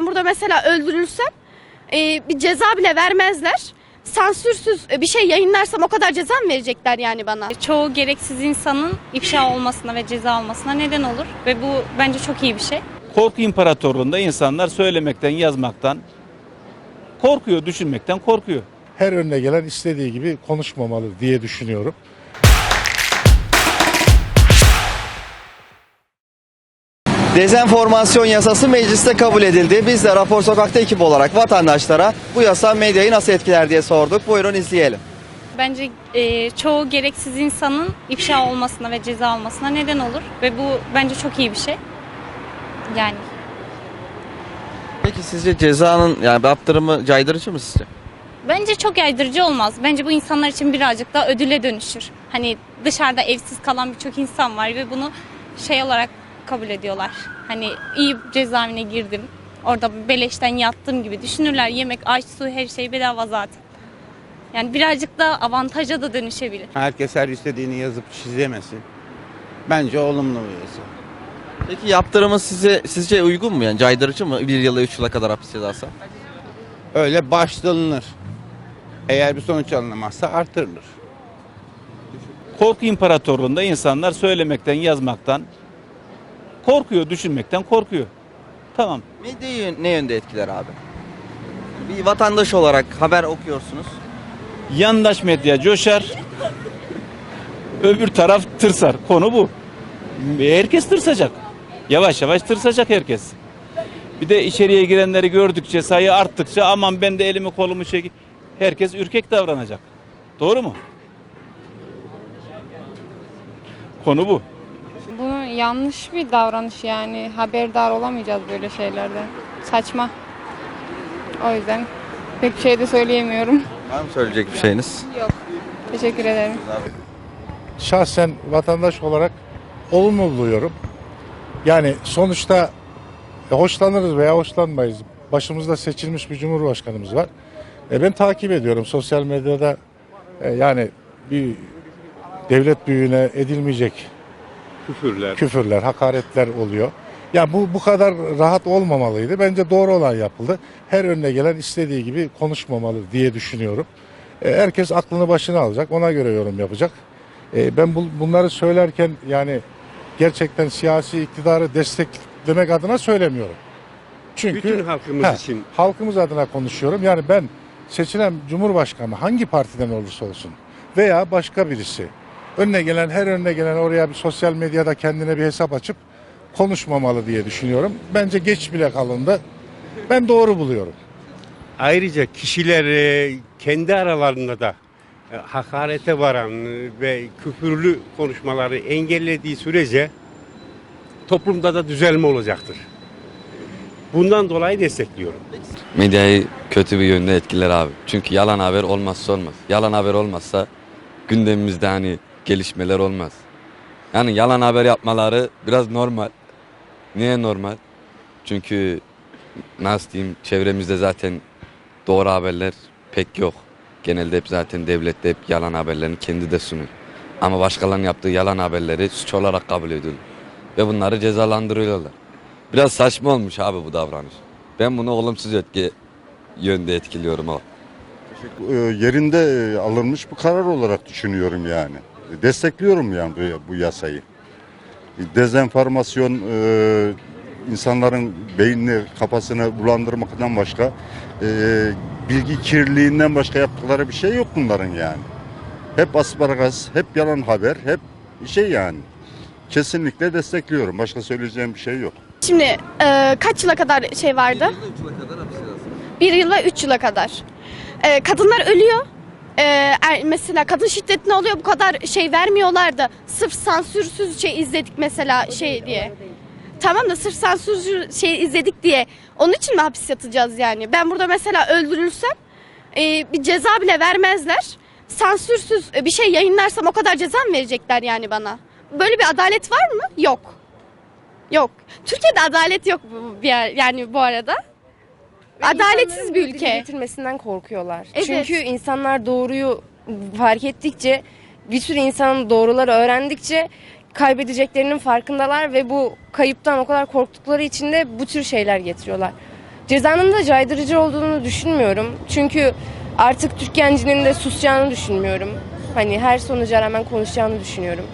Ben burada mesela öldürülsem e, bir ceza bile vermezler. Sansürsüz e, bir şey yayınlarsam o kadar ceza mı verecekler yani bana? Çoğu gereksiz insanın ifşa olmasına ve ceza almasına neden olur ve bu bence çok iyi bir şey. Korku imparatorluğunda insanlar söylemekten, yazmaktan korkuyor, düşünmekten korkuyor. her önüne gelen istediği gibi konuşmamalı diye düşünüyorum. Dezenformasyon yasası mecliste kabul edildi. Biz de Rapor Sokak'ta ekip olarak vatandaşlara bu yasa medyayı nasıl etkiler diye sorduk. Buyurun izleyelim. Bence e, çoğu gereksiz insanın ifşa olmasına ve ceza almasına neden olur ve bu bence çok iyi bir şey. Yani Peki sizce cezanın yani yaptırımı caydırıcı mı sizce? bence çok yaydırıcı olmaz. Bence bu insanlar için birazcık daha ödüle dönüşür. Hani dışarıda evsiz kalan birçok insan var ve bunu şey olarak kabul ediyorlar. Hani iyi cezaevine girdim. Orada beleşten yattım gibi düşünürler. Yemek, aç, su her şey bedava zaten. Yani birazcık da avantaja da dönüşebilir. Herkes her istediğini yazıp çizemesin. Bence olumlu bir yasa. Peki yaptırımı size sizce uygun mu yani caydırıcı mı? Bir yıla üç yıla kadar hapis cezası. Öyle başlanılır. Eğer bir sonuç alınamazsa artırılır. Korku imparatorluğunda insanlar söylemekten, yazmaktan korkuyor, düşünmekten korkuyor. Tamam. Medyayı ne yönde etkiler abi? Bir vatandaş olarak haber okuyorsunuz. Yandaş medya coşar, öbür taraf tırsar. Konu bu. Herkes tırsacak. Yavaş yavaş tırsacak herkes. Bir de içeriye girenleri gördükçe, sayı arttıkça aman ben de elimi kolumu çek. Herkes ürkek davranacak. Doğru mu? Konu bu. Yanlış bir davranış yani. Haberdar olamayacağız böyle şeylerden. Saçma. O yüzden pek bir şey de söyleyemiyorum. Var mı söyleyecek bir şeyiniz? Yok. Teşekkür ederim. Şahsen vatandaş olarak olumlu buluyorum. Yani sonuçta hoşlanırız veya hoşlanmayız. Başımızda seçilmiş bir cumhurbaşkanımız var. E, ben takip ediyorum sosyal medyada e, yani bir devlet büyüğüne edilmeyecek küfürler. küfürler, hakaretler oluyor. Ya bu bu kadar rahat olmamalıydı. Bence doğru olan yapıldı. Her önüne gelen istediği gibi konuşmamalı diye düşünüyorum. E, herkes aklını başına alacak. Ona göre yorum yapacak. E, ben bu, bunları söylerken yani gerçekten siyasi iktidarı desteklemek adına söylemiyorum. Çünkü Bütün halkımız Ha, için halkımız adına konuşuyorum. Yani ben seçilen cumhurbaşkanı hangi partiden olursa olsun veya başka birisi önüne gelen her önüne gelen oraya bir sosyal medyada kendine bir hesap açıp konuşmamalı diye düşünüyorum. Bence geç bile kalındı. Ben doğru buluyorum. ayrıca kişiler kendi aralarında da e, hakarete varan ve küfürlü konuşmaları engellediği sürece toplumda da düzelme olacaktır. Bundan dolayı destekliyorum. Medyayı kötü bir yönde etkiler abi. Çünkü yalan haber olmazsa olmaz. Yalan haber olmazsa gündemimizde hani gelişmeler olmaz. Yani yalan haber yapmaları biraz normal. Niye normal? Çünkü nasıl diyeyim çevremizde zaten doğru haberler pek yok. Genelde hep zaten devlet de hep yalan haberlerini kendi de sunuyor. Ama başkalarının yaptığı yalan haberleri suç olarak kabul ediyorlar. Ve bunları cezalandırıyorlar. Biraz saçma olmuş abi bu davranış. Ben bunu olumsuz etki yönde etkiliyorum o. e, yerinde e, alınmış bir karar olarak düşünüyorum yani. Destekliyorum yani bu, bu yasayı. Dezenformasyon e, insanların beynini, kafasını bulandırmaktan başka e, bilgi kirliliğinden başka yaptıkları bir şey yok bunların yani. Hep asparagas, hep yalan haber, hep şey yani. Kesinlikle destekliyorum. Başka söyleyeceğim bir şey yok. Şimdi e, kaç yıla kadar şey vardı? Bir yıla üç yıla kadar. E, kadınlar ölüyor. E, er- mesela kadın şiddeti ne oluyor bu kadar şey vermiyorlardı. Sırf sansürsüz şey izledik mesela şey diye. Tamam da sırf sansürsüz şey izledik diye. Onun için mi hapis yatacağız yani? Ben burada mesela öldürülsem e, bir ceza bile vermezler. Sansürsüz e, bir şey yayınlarsam o kadar ceza mı verecekler yani bana? Böyle bir adalet var mı? Yok. Yok. Türkiye'de adalet yok bu bir yer, yani bu arada. Adaletsiz bir ülke. getirmesinden korkuyorlar. Evet. Çünkü insanlar doğruyu fark ettikçe, bir sürü insan doğruları öğrendikçe kaybedeceklerinin farkındalar ve bu kayıptan o kadar korktukları için de bu tür şeyler getiriyorlar. Cezanın da caydırıcı olduğunu düşünmüyorum. Çünkü artık Türk gencinin de susacağını düşünmüyorum. Hani her sonuca rağmen konuşacağını düşünüyorum.